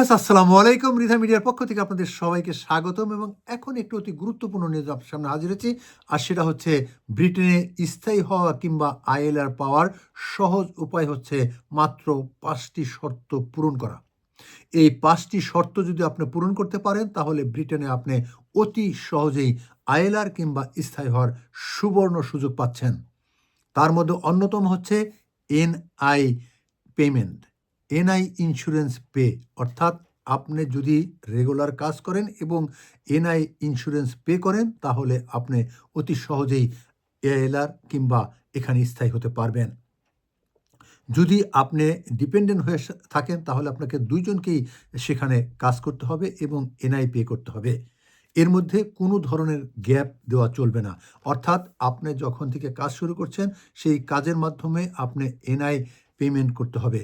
হ্যাঁ, আসসালামু আলাইকুম রিধা মিডিয়ার পক্ষ থেকে আপনাদের সবাইকে স্বাগতম এবং এখন একটু অতি গুরুত্বপূর্ণ নিউজ আপনার সামনে হাজির হয়েছি আর সেটা হচ্ছে ব্রিটেনে স্থায়ী হওয়া কিংবা আইএলআর পাওয়ার সহজ উপায় হচ্ছে মাত্র পাঁচটি শর্ত পূরণ করা। এই পাঁচটি শর্ত যদি আপনি পূরণ করতে পারেন তাহলে ব্রিটেনে আপনি অতি সহজেই আইএলআর কিংবা স্থায়ী হওয়ার সুবর্ণ সুযোগ পাচ্ছেন। তার মধ্যে অন্যতম হচ্ছে NI payment. NI insurance pay অর্থাৎ আপনি যদি রেগুলার কাজ করেন এবং এনআই ইন্স্যুরেন্স পে করেন, তাহলে আপনি অতি সহজেই এআইএলআর কিংবা এখানে স্থায়ী হতে পারবেন। যদি আপনি ডিপেন্ডেন্ট হয়ে থাকেন, তাহলে আপনাকে দুইজনকেই সেখানে কাজ করতে হবে এবং এনআই পে করতে হবে। এর মধ্যে কোনো ধরনের গ্যাপ দেওয়া চলবে না। অর্থাৎ আপনি যখন থেকে কাজ শুরু করছেন, সেই কাজের মাধ্যমে আপনি এনআই পেমেন্ট করতে হবে।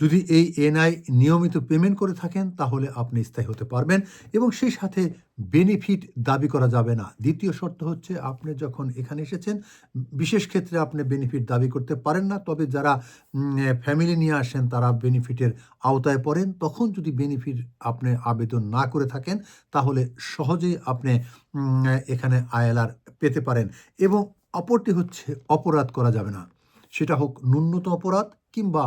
যদি এই এনআই নিয়মিত পেমেন্ট করে থাকেন, তাহলে আপনি স্থায়ী হতে পারবেন এবং সেই সাথে বেনিফিট দাবি করা যাবে না। দ্বিতীয় শর্ত হচ্ছে, আপনি যখন এখানে এসেছেন, বিশেষ ক্ষেত্রে আপনি বেনিফিট দাবি করতে পারেন না, তবে যারা ফ্যামিলি নিয়ে আসেন, তারা বেনিফিটের আওতায় পড়েন। তখন যদি বেনিফিট আপনি আবেদন না করে থাকেন, তাহলে সহজেই আপনি এখানে আইএলআর পেতে পারেন এবং অপরটি হচ্ছে, অপরাধ করা যাবে না। সেটা হোক ন্যূনতম অপরাধ কিংবা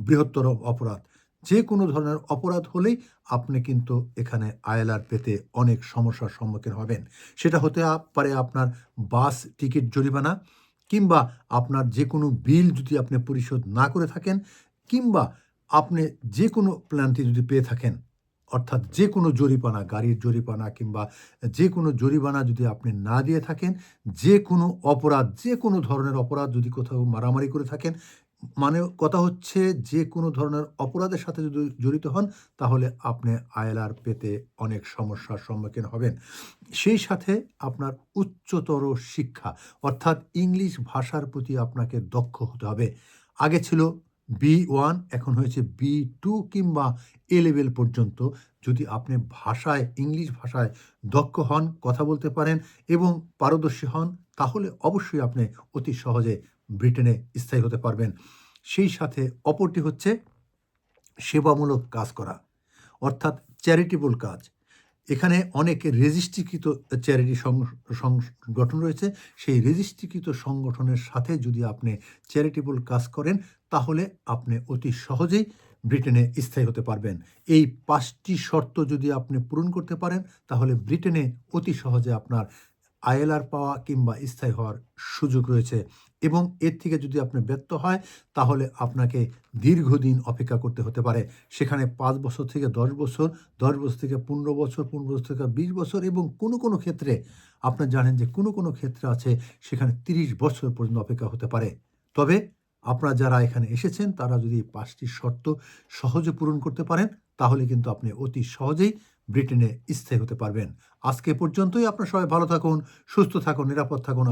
বৃহত্তর অপরাধ। যে কোনো ধরনের অপরাধ হলেই আপনি কিন্তু এখানে আয়লার পেতে অনেক সমস্যার সম্মুখীন হবেন। সেটা হতে পারে আপনার বাস টিকিট জরিমানা কিংবা আপনার যে কোনো বিল যদি আপনি পরিশোধ না করে থাকেন কিংবা আপনি যে কোনো প্ল্যানটি যদি পেয়ে থাকেন, অর্থাৎ যে কোনো জরিমানা, গাড়ির জরিমানা কিংবা যে কোনো জরিমানা যদি আপনি না দিয়ে থাকেন যে কোনো অপরাধ যে কোনো ধরনের অপরাধ যদি কোথাও মারামারি করে থাকেন মানে কথা হচ্ছে যে কোনো ধরনের অপরাধের সাথে যদি জড়িত হন, তাহলে আপনি আয়লার পেতে অনেক সমস্যার সম্মুখীন হবেন। সেই সাথে আপনার উচ্চতর শিক্ষা, অর্থাৎ ইংলিশ ভাষার প্রতি আপনাকে দক্ষ হতে হবে। আগে ছিল বি ওয়ান, এখন হয়েছে বি টু কিংবা এ লেভেল পর্যন্ত। যদি আপনি ভাষায়, ইংলিশ ভাষায় দক্ষ হন, কথা বলতে পারেন এবং পারদর্শী হন, তাহলে অবশ্যই আপনি অতি সহজে ব্রিটেনে স্থায়ী হতে পারবেন। সেই সাথে অপরটি হচ্ছে সেবামূলক কাজ করা, অর্থাৎ চ্যারিটেবল কাজ। এখানে অনেক রেজিস্ট্রিকৃত চ্যারিটি সংগঠন রয়েছে। সেই রেজিস্ট্রিকৃত সংগঠনের সাথে যদি আপনি চ্যারিটেবল কাজ করেন, তাহলে আপনি অতি সহজেই ব্রিটেনে স্থায়ী হতে পারবেন। এই পাঁচটি শর্ত যদি আপনি পূরণ করতে পারেন, তাহলে ব্রিটেনে অতি সহজে আপনার আইএলআর পাওয়া কিংবা স্থায়ী হওয়ার সুযোগ রয়েছে। এবং এর থেকে যদি আপনি ব্যর্থ হয়, তাহলে আপনাকে দীর্ঘদিন অপেক্ষা করতে হতে পারে। সেখানে পাঁচ বছর থেকে দশ বছর দশ বছর থেকে পনেরো বছর পনেরো বছর থেকে বিশ বছর এবং কোনো কোনো ক্ষেত্রে আপনার জানেন যে কোনো কোনো ক্ষেত্রে আছে, সেখানে তিরিশ বছর পর্যন্ত অপেক্ষা হতে পারে। তবে আপনারা যারা এখানে এসেছেন, তারা যদি পাঁচটি শর্ত সহজে পূরণ করতে পারেন, তাহলে কিন্তু আপনি অতি সহজেই ব্রিটেনে স্থায়ী হতে পারবেন। আজকে পর্যন্তই, আপনার সবাই ভালো থাকুন, সুস্থ থাকুন, নিরাপদ থাকুন।